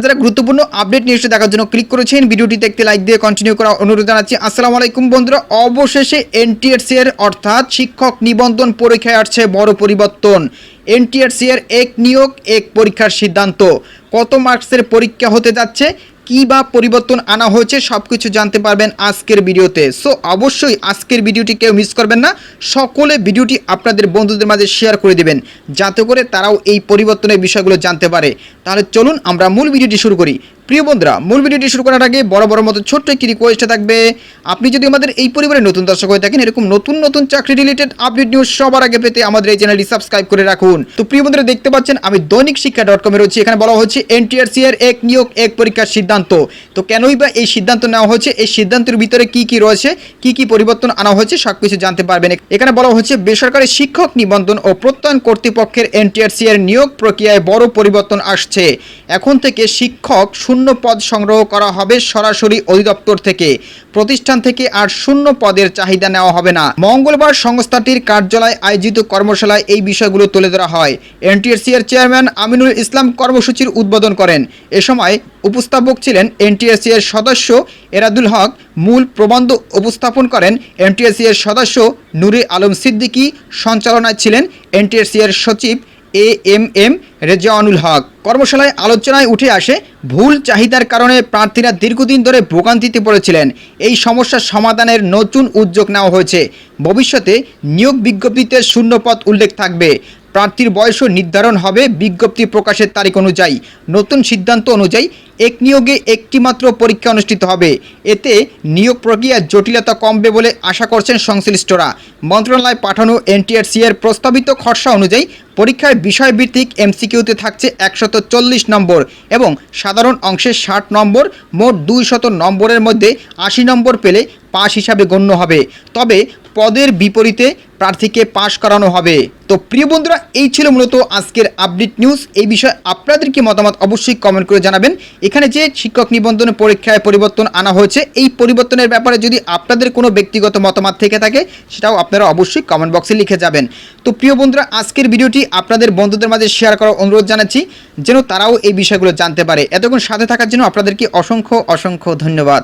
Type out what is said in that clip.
যারা গুরুত্বপূর্ণ আপডেট নিউজটি দেখার জন্য ক্লিক করেছেন, ভিডিওটি দেখতে লাইক দিয়ে কন্টিনিউ করা অনুরোধ জানাচ্ছি। আসসালামু আলাইকুম বন্ধুরা, অবশেষে এনটিআরসি এর অর্থাৎ শিক্ষক নিবন্ধন পরীক্ষায় আসছে বড় পরিবর্তন। এনটিআরসি এর এক নিয়োগ, এক পরীক্ষার সিদ্ধান্ত। কত মার্কসের পরীক্ষা হতে যাচ্ছে? কি বা পরিবর্তন আনা হয়েছে সব কিছু জানতে পারবেন আজকের ভিডিওতে। সো অবশ্যই আজকের ভিডিওটি কেউ মিস করবেন না। সকলে ভিডিওটি আপনাদের বন্ধুদের মাঝে শেয়ার করে দেবেন, যাতে করে তারাও এই পরিবর্তনের বিষয়গুলো জানতে পারে। তাহলে চলুন আমরা মূল ভিডিওটি শুরু করি। প্রিয় বন্ধুরা, মূল ভিডিওটি শুরু করার আগে বড় বড় মতো ছোট্ট একটি রিকোয়েস্ট থাকবে, আপনি যদি আমাদের এই পরিবারের নতুন দর্শক হয়ে থাকেন, এরকম নতুন নতুন চাকরি রিলেটেড আপডেট নিউজ সবার আগে পেতে আমাদের এই চ্যানেলটি সাবস্ক্রাইব করে রাখুন। তো প্রিয় বন্ধুরা, দেখতে পাচ্ছেন, আমি দৈনিক শিক্ষা ডট কমে রয়েছি, এখানে বলা হচ্ছে এনটিআরসি এর এক নিয়োগ, এক পরীক্ষার সিদ্ধান্ত। তো কেনই বা এই সিদ্ধান্ত নেওয়া হয়েছে এই সিদ্ধান্তের ভিতরে কি কি রয়েছে, কি কি পরিবর্তন আনা হয়েছে সব কিছু জানতে পারবেন। এখানে বলা হচ্ছে, বেসরকারি শিক্ষক নিবন্ধন ও প্রত্যয়ন কর্তৃপক্ষের এনটিআরসি এর নিয়োগ প্রক্রিয়ায় বড় পরিবর্তন আসছে। এখন থেকে শিক্ষক শূন্য পদ সংগ্রহ করা হবে সরাসরি অধিদপ্তর থেকে। প্রতিষ্ঠান থেকে আর শূন্য পদের চাহিদা নেওয়া হবে না। মঙ্গলবার সংস্থাটির কার্যালয় আয়োজিত কর্মশালায় এই বিষয়গুলো তুলে ধরা হয়। এনটিআরসি এর চেয়ারম্যান আমিনুল ইসলাম কর্মসূচির উদ্বোধন করেন। এ সময় উপস্থাপক ছিলেন এনটিএসসি এর সদস্য এরাদুল হক। মূল প্রবন্ধ উপস্থাপন করেন এনটিএসসি এর সদস্য নুরে আলম সিদ্দিকী। সঞ্চালনায় ছিলেন এনটিএসসি এর সচিব এ এম এম রেজানুল হক। কর্মশালায় আলোচনায় উঠে আসে, ভুল চাহিদার কারণে প্রার্থীরা দীর্ঘদিন ধরে ভোগান্তিতে পড়েছিলেন। এই সমস্যার সমাধানের নতুন উদ্যোগ নেওয়া হয়েছে। ভবিষ্যতে নিয়োগ বিজ্ঞপ্তিতে শূন্যপদ উল্লেখ থাকবে। প্রার্থীর বয়সও নির্ধারণ হবে। বিজ্ঞপ্তি প্রকাশের তারিখ অনুযায়ী নতুন সিদ্ধান্ত অনুযায়ী এক নিয়োগে একটি মাত্র পরীক্ষা অনুষ্ঠিত হবে। এতে নিয়োগ প্রক্রিয়ার জটিলতা কমবে বলে আশা করছেন সংশ্লিষ্টরা। মন্ত্রণালয় পাঠানো এনটিআরসি এর প্রস্তাবিত খরচা অনুযায়ী পরীক্ষার বিষয়ভিত্তিক এমসিকিউতে থাকছে একশত চল্লিশ নম্বর এবং সাধারণ অংশে ষাট নম্বর, মোট দুইশত নম্বরের মধ্যে আশি নম্বর পেলে পাস হিসাবে গণ্য হবে। তবে পদের বিপরীতে প্রার্থীকে পাশ করানো হবে। তো প্রিয় বন্ধুরা, এই ছিল মূলত আজকের আপডেট নিউজ। এই বিষয়ে আপনাদের কি মতামত অবশ্যই কমেন্ট করে জানাবেন। এখানে যে শিক্ষক নিবন্ধন পরীক্ষায় পরিবর্তন আনা হয়েছে, এই পরিবর্তনের ব্যাপারে যদি আপনাদের কোনো ব্যক্তিগত মতামত থেকে থাকে, সেটাও আপনারা অবশ্যই কমেন্ট বক্সে লিখে যাবেন। তো প্রিয় বন্ধুরা, আজকের ভিডিওটি আপনাদের বন্ধুদের মাঝে শেয়ার করার অনুরোধ জানাচ্ছি, যেন তারাও এই বিষয়গুলো জানতে পারে। এতক্ষণ সাথে থাকার জন্য আপনাদেরকে অসংখ্য অসংখ্য ধন্যবাদ।